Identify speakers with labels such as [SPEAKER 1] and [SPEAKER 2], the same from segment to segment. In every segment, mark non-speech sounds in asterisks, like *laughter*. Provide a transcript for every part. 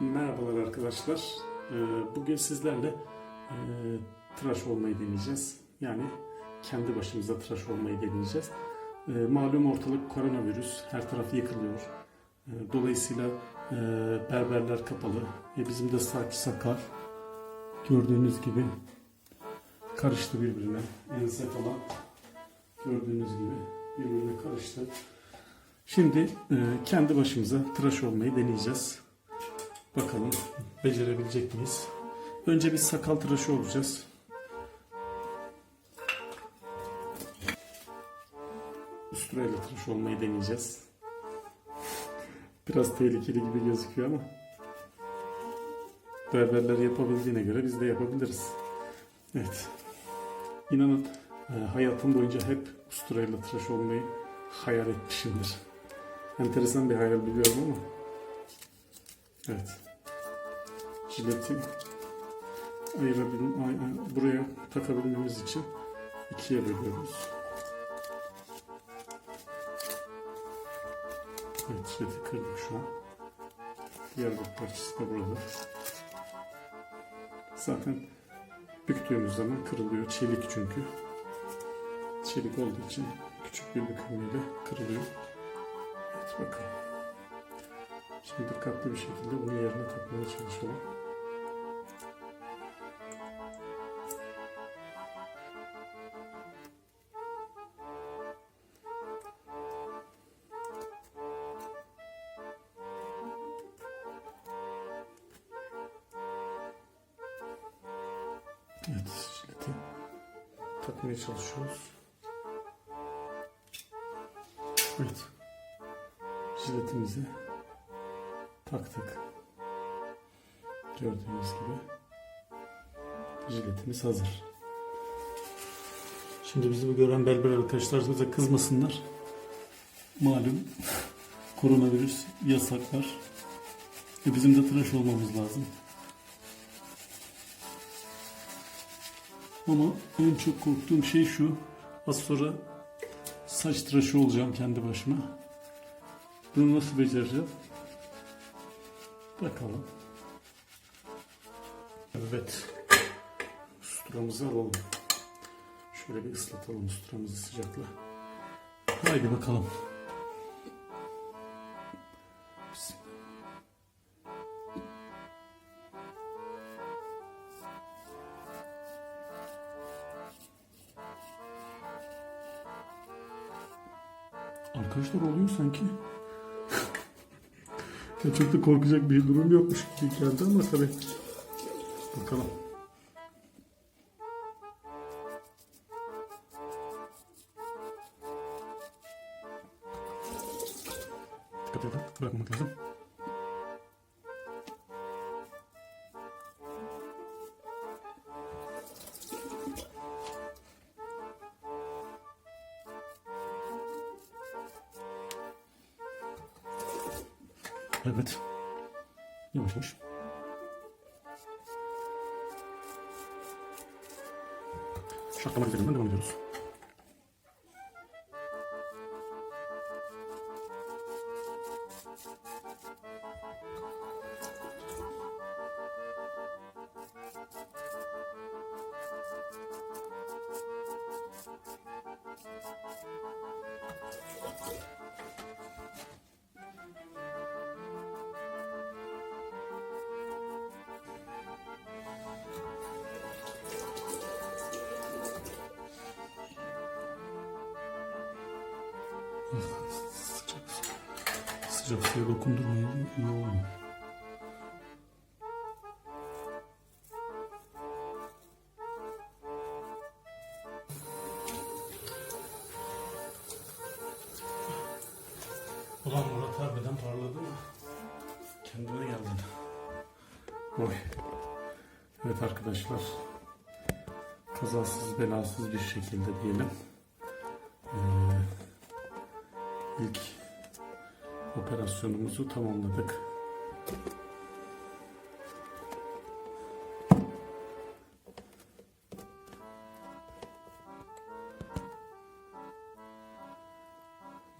[SPEAKER 1] Merhabalar arkadaşlar. Ee, Bugün sizlerle e, tıraş olmayı deneyeceğiz. Yani kendi başımıza tıraş olmayı deneyeceğiz. Ee, Malum ortalık koronavirüs, her taraf yıkılıyor. Ee, Dolayısıyla e, berberler kapalı. E, Bizim de saç sakal gördüğünüz gibi karıştı birbirine. Ense falan gördüğünüz gibi birbirine karıştı. Şimdi kendi başımıza tıraş olmayı deneyeceğiz. Bakalım becerebilecek miyiz? Önce bir sakal tıraşı olacağız. Usturayla tıraş olmayı deneyeceğiz. Biraz tehlikeli gibi gözüküyor ama berberler yapabildiğine göre biz de yapabiliriz. Evet. İnanın e, hayatım boyunca hep usturayla tıraş olmayı hayal etmişimdir. Enteresan bir hayal biliyorum ama Evet. Jileti ayırabil, ay- buraya takabilmemiz için ikiye bölüyoruz. Evet, jileti kırdık şu an. Diğer bir parçası da burada. Zaten büktüğümüz zaman kırılıyor. Çelik çünkü. Çelik olduğu için küçük bir bükülmeyle kırılıyor. Evet bakalım. Şimdi dikkatli bir şekilde bunu yerine takmaya çalışalım. Evet, takmaya çalışıyoruz. Evet. Jiletimizi taktık. Gördüğünüz gibi jiletimiz hazır. Şimdi bizi bu gören berber arkadaşlarımız da kızmasınlar. Malum koronavirüs yasaklar. E bizim de tıraş olmamız lazım. Ama en çok korktuğum şey şu. Az sonra saç tıraşı olacağım kendi başıma. Bunu nasıl becereceğim? Bakalım. Evet. Usturamızı alalım. Şöyle bir ıslatalım usturamızı sıcakla. Haydi bakalım. Arkadaşlar oluyor sanki. *laughs* Ya çok da korkacak bir durum yokmuş gibi geldi ama tabii. Bakalım. Dikkat edin. Bırakmamak lazım. Evet. Yavaş. Şaklamak üzerinden devam ediyoruz. Sıcak suya dokundurmayın iyi olmuyor. Ulan Murat harbiden parladı mı? Kendine geldi. Oy. Evet arkadaşlar. Kazasız belasız bir şekilde diyelim. Ee, ilk operasyonumuzu tamamladık.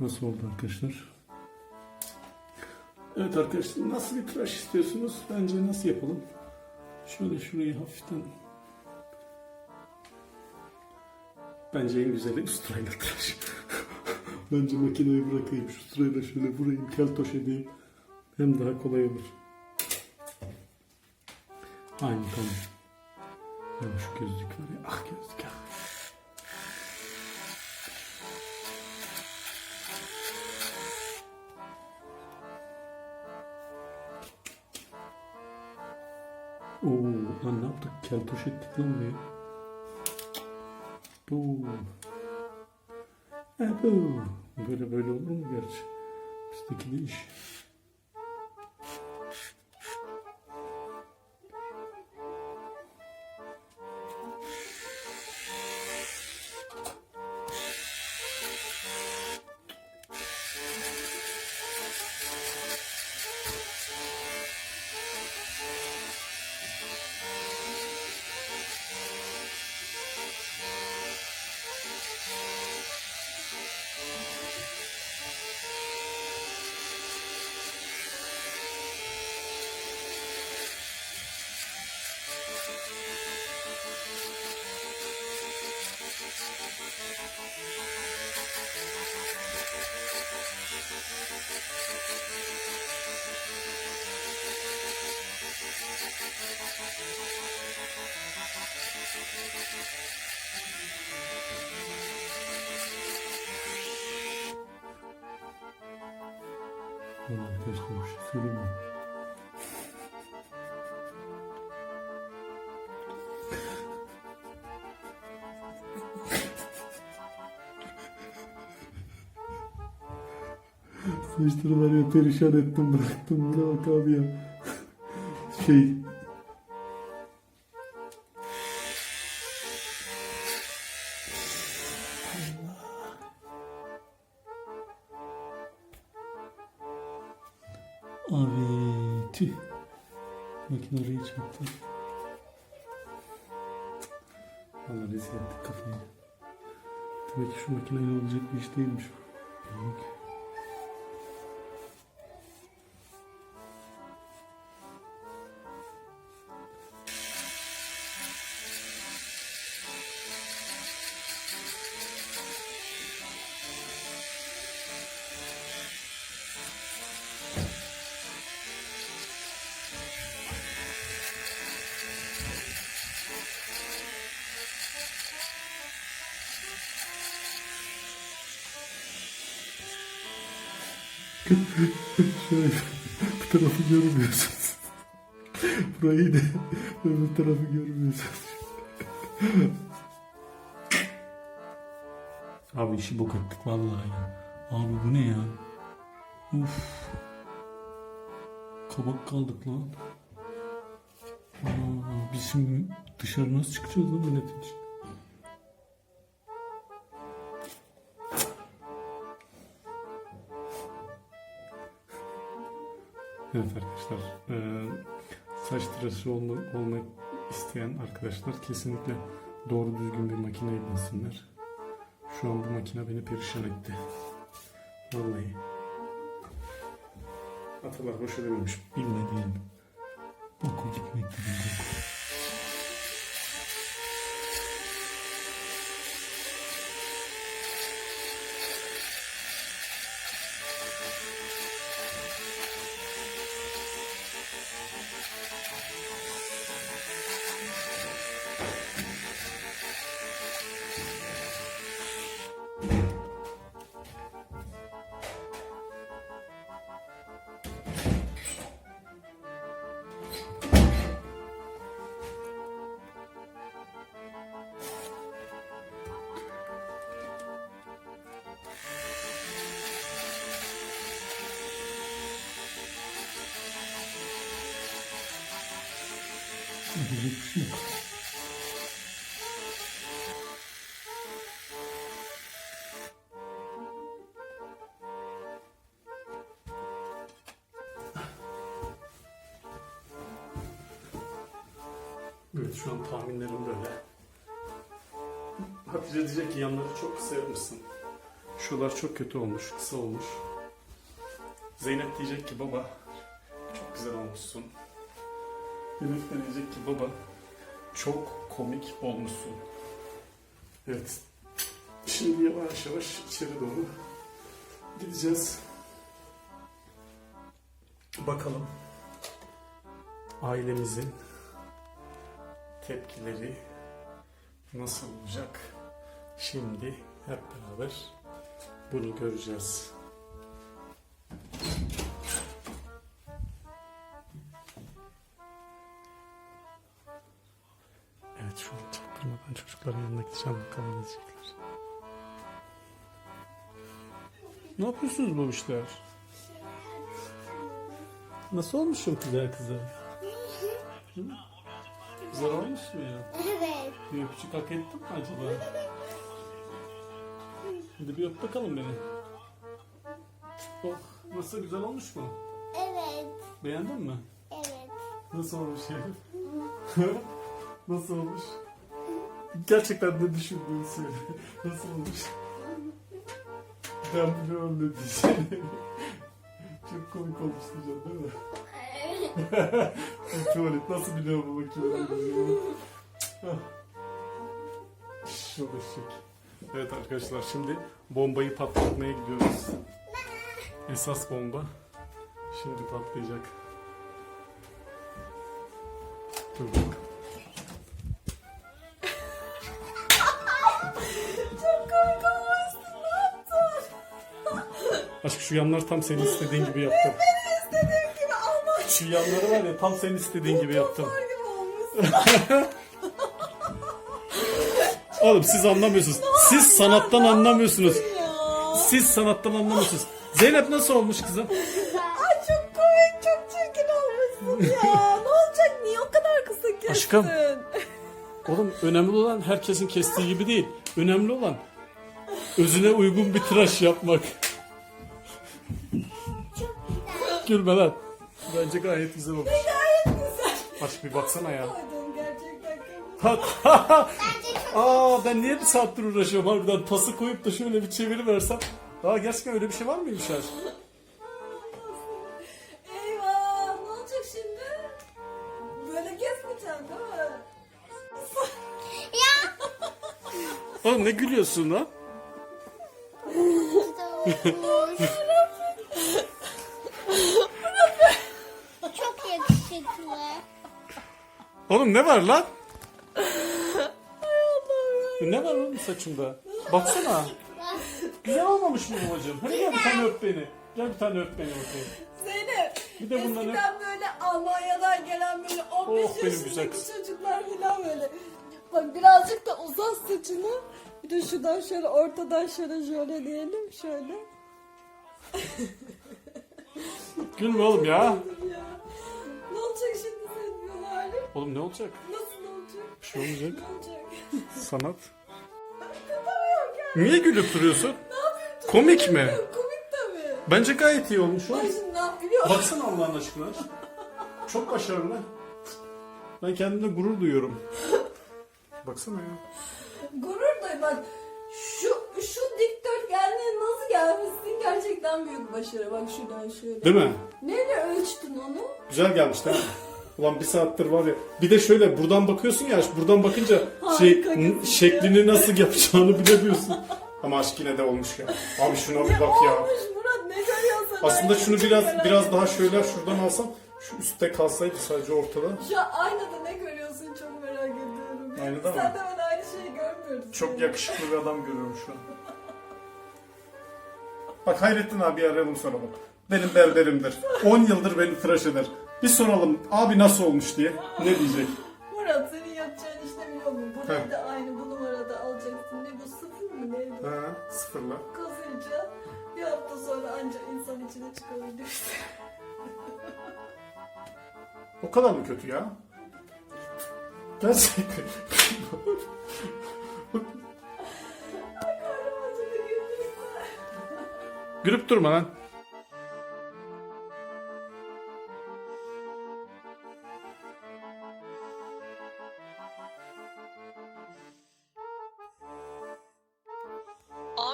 [SPEAKER 1] Nasıl oldu arkadaşlar? Evet arkadaşlar nasıl bir tıraş istiyorsunuz? Bence nasıl yapalım? Şöyle şurayı hafiften Bence en güzeli usturayla tıraş. Bence makineyi bırakayım. Şu sırayla şöyle vurayım, keltoş edeyim. Hem daha kolay olur. Aynı tamam. Ya şu gözlük var ya. Ah gözlük ah. Oo, lan ne yaptık? Keltoş ettik lan buraya. Bu. Böyle böyle olur mu gerçi? Bizdeki de iş. Söyleyeyim mi? Saçları var ya perişan ettim bıraktım buna bak abi ya. Şey Makine oraya. Valla rezil ettik kafayı. Demek ki şu makineyle olacak bir iş değilmiş. Demek. Bu tarafı görmüyorsunuz. Burayı da öbür tarafı görmüyorsunuz. Abi işi bok ettik vallahi ya. Abi bu ne ya? Uf. Kabak kaldık lan. Aa, biz şimdi dışarı nasıl çıkacağız lan milletin için? Evet arkadaşlar, eee, saç tıraşı olma, olmak isteyen arkadaşlar kesinlikle doğru düzgün bir makine edinsinler. Şu an bu makine beni perişan etti. Vallahi. Atalar boşa dememiş. Bilmediğin. Boku gitmek gibi Evet şu an tahminlerim böyle. Hatice diyecek ki yanları çok kısa yapmışsın. Şuralar çok kötü olmuş, kısa olmuş. Zeynep diyecek ki baba güzel olmuşsun. Yemekten diyecek ki baba çok komik olmuşsun. Evet. Şimdi yavaş yavaş içeri doğru gideceğiz. Bakalım ailemizin tepkileri nasıl olacak? Şimdi hep beraber bunu göreceğiz. Evet şu an çaktırmadan çocukların yanına gideceğim bakalım ne diyecekler. Ne yapıyorsunuz bu işler? Nasıl olmuşum güzel kızım? Hı? *laughs* Güzel olmuş mu ya?
[SPEAKER 2] Evet.
[SPEAKER 1] Bir öpücük hak ettim mi acaba? Hadi bir öp bakalım beni. Oh, nasıl güzel olmuş mu?
[SPEAKER 2] Evet.
[SPEAKER 1] Beğendin mi?
[SPEAKER 2] Evet.
[SPEAKER 1] Nasıl olmuş ya? *laughs* Nasıl olmuş? Gerçekten ne düşündüğünü söyle. Nasıl olmuş? Ben biliyorum ne diyeceğini. Çok komik olmuş diyeceğim değil mi? Bu *laughs* tuvalet nasıl biliyor bu bakayım. Şöyle şık. Evet arkadaşlar şimdi bombayı patlatmaya gidiyoruz. Esas bomba şimdi patlayacak. Dur bak.
[SPEAKER 3] Çok?
[SPEAKER 1] Aşk şu yanlar tam senin istediğin gibi yaptım. Şu yanları var ya tam senin istediğin gibi yaptım. Oğlum siz anlamıyorsunuz. Siz sanattan anlamıyorsunuz. Siz sanattan anlamıyorsunuz. Zeynep nasıl olmuş kızım?
[SPEAKER 3] Ay çok komik, çok çirkin olmuşsun ya. *laughs* ne olacak? Niye o kadar kısa kestin?
[SPEAKER 1] Aşkım. Oğlum önemli olan herkesin kestiği gibi değil. Önemli olan özüne uygun bir tıraş yapmak. Gülme lan. Bence gayet güzel olmuş.
[SPEAKER 3] Gayet güzel.
[SPEAKER 1] Aşk bir baksana ya.
[SPEAKER 3] Koydun gerçekten komik.
[SPEAKER 2] Bence çok
[SPEAKER 1] Aa ben niye bir saattir uğraşıyorum harbiden tası koyup da şöyle bir çeviri versem. Aa gerçekten öyle bir şey var mıymış aşk?
[SPEAKER 3] Eyvah ne olacak şimdi? Böyle kesmeyeceğim değil mi?
[SPEAKER 2] Ya.
[SPEAKER 1] Oğlum ne gülüyorsun lan? Oğlum ne var lan? ne var oğlum saçımda? Baksana. Güzel olmamış mı babacığım? Hadi gel bir tane öp beni. Gel bir tane öp beni bakayım.
[SPEAKER 3] Zeynep,
[SPEAKER 1] Bir de bundan
[SPEAKER 3] eskiden böyle Almanya'dan gelen böyle 15
[SPEAKER 1] Oh, benim güzel
[SPEAKER 3] yaşındaki
[SPEAKER 1] kız.
[SPEAKER 3] çocuklar falan böyle. Bak birazcık da uzat saçını. Bir de şuradan şöyle ortadan şöyle şöyle diyelim şöyle.
[SPEAKER 1] Gülme oğlum ya. *laughs*
[SPEAKER 3] Ya. Ne olacak şimdi?
[SPEAKER 1] Oğlum ne olacak?
[SPEAKER 3] Nasıl olacak?
[SPEAKER 1] Bir şey olmayacak.
[SPEAKER 3] Ne olacak?
[SPEAKER 1] Sanat. Niye gülüp duruyorsun?
[SPEAKER 3] Ne yapayım?
[SPEAKER 1] Komik mi?
[SPEAKER 3] Komik tabii.
[SPEAKER 1] Bence gayet iyi olmuş.
[SPEAKER 3] Bak şimdi ne yap biliyor musun?
[SPEAKER 1] Baksana Allah'ın aşkına. Çok başarılı. Ben kendimle gurur duyuyorum. Baksana ya.
[SPEAKER 3] Gurur duy bak. Şu, şu dikdörtgenliğe nasıl gelmişsin gerçekten büyük başarı. Bak şuradan şöyle.
[SPEAKER 1] Değil mi?
[SPEAKER 3] Neyle ölçtün onu?
[SPEAKER 1] Güzel gelmiş değil mi? Ulan bir saattir var ya. Bir de şöyle buradan bakıyorsun ya buradan bakınca şey
[SPEAKER 3] gözüküyor.
[SPEAKER 1] şeklini nasıl yapacağını bilemiyorsun. Ama aşk yine de olmuş ya. Abi şuna bir bak ya.
[SPEAKER 3] Olmuş Murat ne görüyorsun?
[SPEAKER 1] Aslında
[SPEAKER 3] Ay,
[SPEAKER 1] şunu
[SPEAKER 3] çok
[SPEAKER 1] biraz
[SPEAKER 3] merak
[SPEAKER 1] biraz daha şöyle şuradan alsam şu üstte kalsaydı sadece ortada.
[SPEAKER 3] Şu aynada ne görüyorsun çok merak ediyorum.
[SPEAKER 1] Aynada mı?
[SPEAKER 3] Sen de ben aynı şeyi görmüyoruz.
[SPEAKER 1] Çok yakışıklı bir adam görüyorum şu an. Bak Hayrettin abi arayalım soralım. Benim berberimdir. 10 yıldır beni tıraş eder. Bir soralım abi nasıl olmuş diye. Ne diyecek?
[SPEAKER 3] Murat senin yapacağın işte biliyor musun?
[SPEAKER 1] He.
[SPEAKER 3] Burayı da aynı bu numarada alacaksın. Ne bu sıfır mı ne? bu?
[SPEAKER 1] Ha, sıfırla.
[SPEAKER 3] Kazıyacaksın. Bir hafta sonra ancak insan içine çıkabilirsin. *laughs*
[SPEAKER 1] O kadar mı kötü ya? Gerçekten.
[SPEAKER 3] Da güldürüm.
[SPEAKER 1] Gülüp durma lan.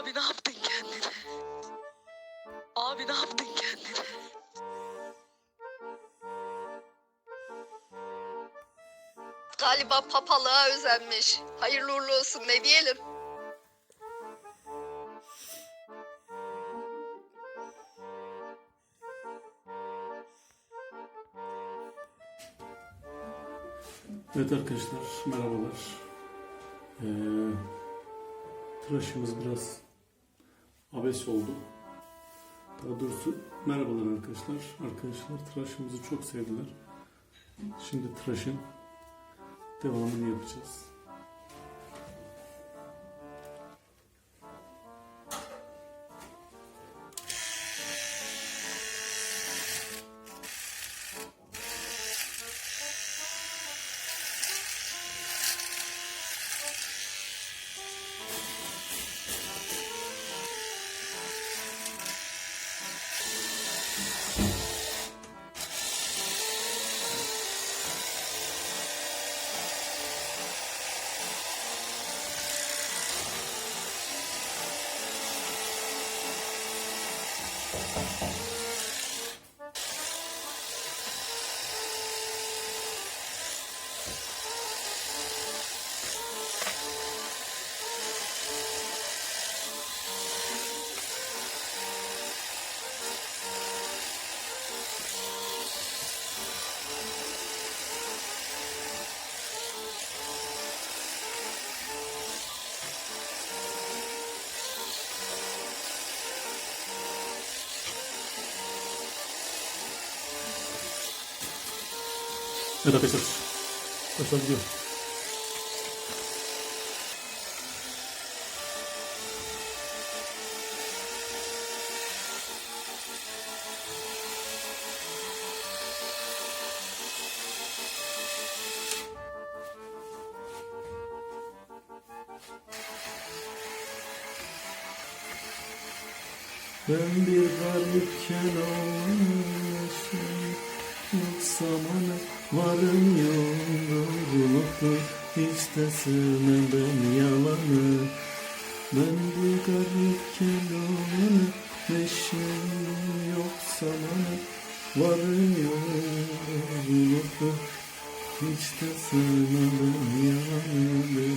[SPEAKER 4] Abi ne yaptın kendine? Abi ne yaptın kendine? Galiba papalığa özenmiş. Hayırlı uğurlu olsun ne diyelim.
[SPEAKER 1] Evet arkadaşlar merhabalar. Ee, tıraşımız biraz abes oldu. Daha doğrusu merhabalar arkadaşlar. Arkadaşlar tıraşımızı çok sevdiler. Şimdi tıraşın devamını yapacağız. Evet arkadaşlar. Başlar gidiyor. Ben bir garipken olmuşum Yok zamanı varım yoruluktu Hiç de sevmem yalanı. Ben bir garipken olanı Neşem yok zamanı Varım yoruluktu Hiç de sevmem yalanı.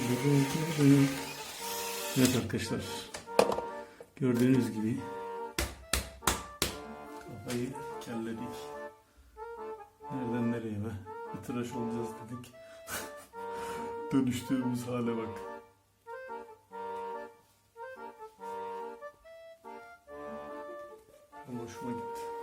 [SPEAKER 1] Evet arkadaşlar Gördüğünüz gibi kafayı kelledik. Nereden nereye be? Bir tıraş olacağız dedik. *laughs* Dönüştüğümüz hale bak. Ama hoşuma gitti.